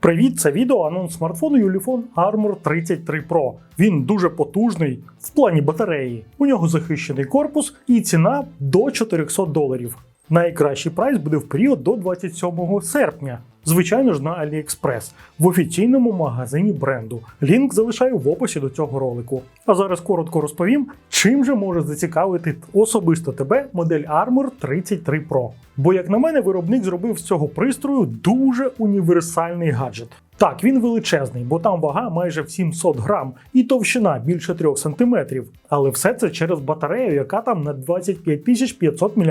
Привіт, це відео анонс смартфону Юліфон Armor 33 Pro. Він дуже потужний в плані батареї. У нього захищений корпус і ціна до 400 доларів. Найкращий прайс буде в період до 27 серпня. Звичайно ж на AliExpress в офіційному магазині бренду. Лінк залишаю в описі до цього ролику. А зараз коротко розповім, чим же може зацікавити особисто тебе модель Armor 33 Pro. Бо, як на мене, виробник зробив з цього пристрою дуже універсальний гаджет. Так, він величезний, бо там вага майже в 700 грам і товщина більше 3 см. Але все це через батарею, яка там на 25 500 мАч.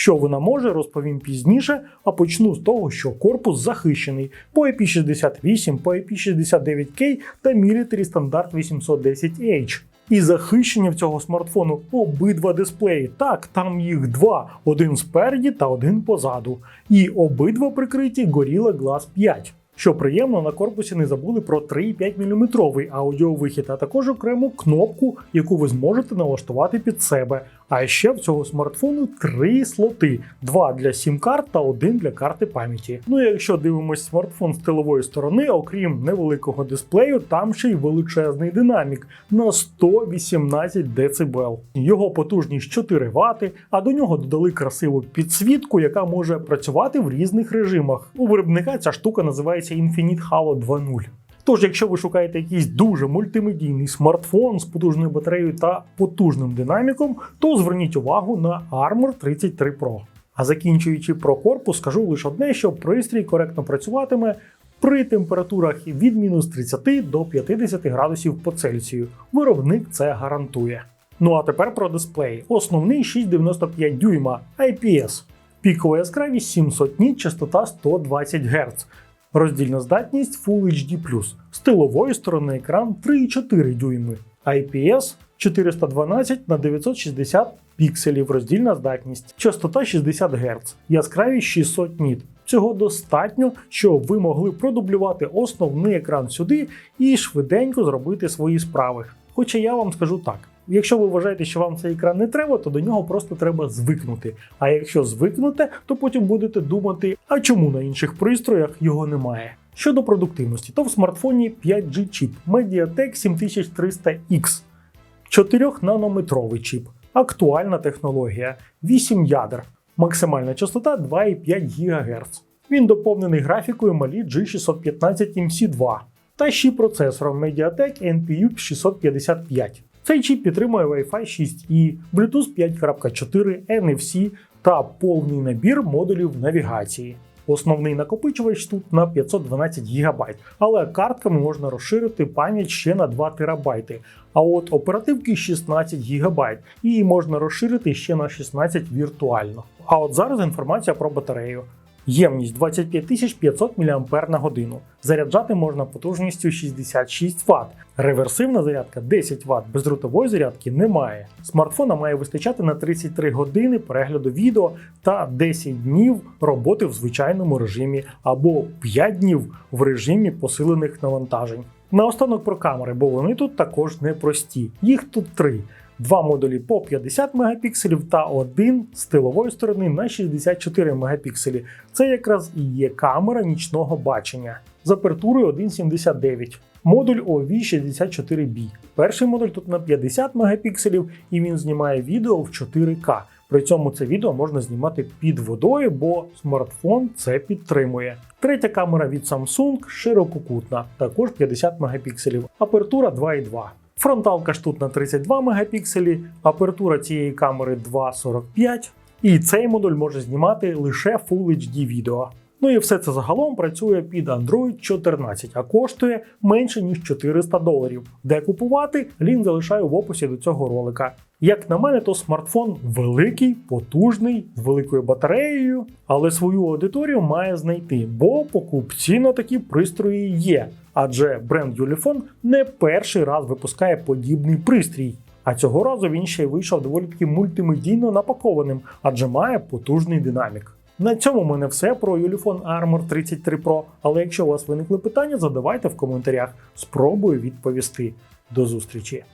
Що вона може, розповім пізніше, а почну з того, що корпус захищений по IP68, по IP69K та Military Standard 810H. І захищення в цього смартфону обидва дисплеї. Так, там їх два: один спереді та один позаду. І обидва прикриті Gorilla Glass 5. Що приємно, на корпусі не забули про 3,5 мм аудіовихід, а також окрему кнопку, яку ви зможете налаштувати під себе. А ще в цього смартфону три слоти: два для сім-карт та один для карти пам'яті. Ну і якщо дивимось смартфон з тилової сторони, окрім невеликого дисплею, там ще й величезний динамік на 118 дБ. Його потужність 4 Вт, а до нього додали красиву підсвітку, яка може працювати в різних режимах. У виробника ця штука називається Infinite Halo 2.0. Тож, якщо ви шукаєте якийсь дуже мультимедійний смартфон з потужною батареєю та потужним динаміком, то зверніть увагу на Armor 33 Pro. А закінчуючи про корпус, скажу лише одне, що пристрій коректно працюватиме при температурах від мінус 30 до 50 градусів по Цельсію. Виробник це гарантує. Ну а тепер про дисплей. Основний 6,95 дюйма IPS. Пікова яскравість 700 ніт, частота 120 Гц. Роздільна здатність Full HD+. З тилової сторони екран 3,4 дюйми. IPS 412 на 960 пікселів роздільна здатність, частота 60 Гц, яскравість 600 ніт. Цього достатньо, щоб ви могли продублювати основний екран сюди і швиденько зробити свої справи. Хоча я вам скажу так. Якщо ви вважаєте, що вам цей екран не треба, то до нього просто треба звикнути. А якщо звикнете, то потім будете думати, а чому на інших пристроях його немає. Щодо продуктивності, то в смартфоні 5G чіп Mediatek 7300X, 4-нанометровий чіп, актуальна технологія, 8 ядер, максимальна частота 2,5 ГГц. Він доповнений графікою Mali G615 MC2 та ще процесором Mediatek NPU 655. Цей чіп підтримує Wi-Fi 6E, Bluetooth 5.4, NFC та повний набір модулів навігації. Основний накопичувач тут на 512 ГБ, але картками можна розширити пам'ять ще на 2 ТБ. А от оперативки 16 ГБ, і її можна розширити ще на 16 віртуально. А от зараз інформація про батарею. Ємність 25 500 мАч. Заряджати можна потужністю 66 Вт. Реверсивна зарядка 10 Вт, бездротової зарядки немає. Смартфона має вистачати на 33 години перегляду відео та 10 днів роботи в звичайному режимі або 5 днів в режимі посилених навантажень. Наостанок про камери, бо вони тут також непрості. Їх тут три. Два модулі по 50 мегапікселів та один з тилової сторони на 64 мегапікселі. Це якраз і є камера нічного бачення з апертурою 1,79. Модуль OV64B. Перший модуль тут на 50 мегапікселів і він знімає відео в 4К. При цьому це відео можна знімати під водою, бо смартфон це підтримує. Третя камера від Samsung ширококутна, також 50 мегапікселів. Апертура 2,2. Фронталка ж тут на 32 мегапікселі, апертура цієї камери 2,45. І цей модуль може знімати лише Full HD відео. Ну і все це загалом працює під Android 14, а коштує менше ніж 400 доларів. Де купувати, лінк залишаю в описі до цього ролика. Як на мене, то смартфон великий, потужний, з великою батареєю, але свою аудиторію має знайти, бо покупці на такі пристрої є. Адже бренд Ulefone не перший раз випускає подібний пристрій. А цього разу він ще й вийшов доволі таки мультимедійно напакованим, адже має потужний динамік. На цьому в мене все про Ulefone Armor 33 Pro. Але якщо у вас виникли питання, задавайте в коментарях. Спробую відповісти. До зустрічі!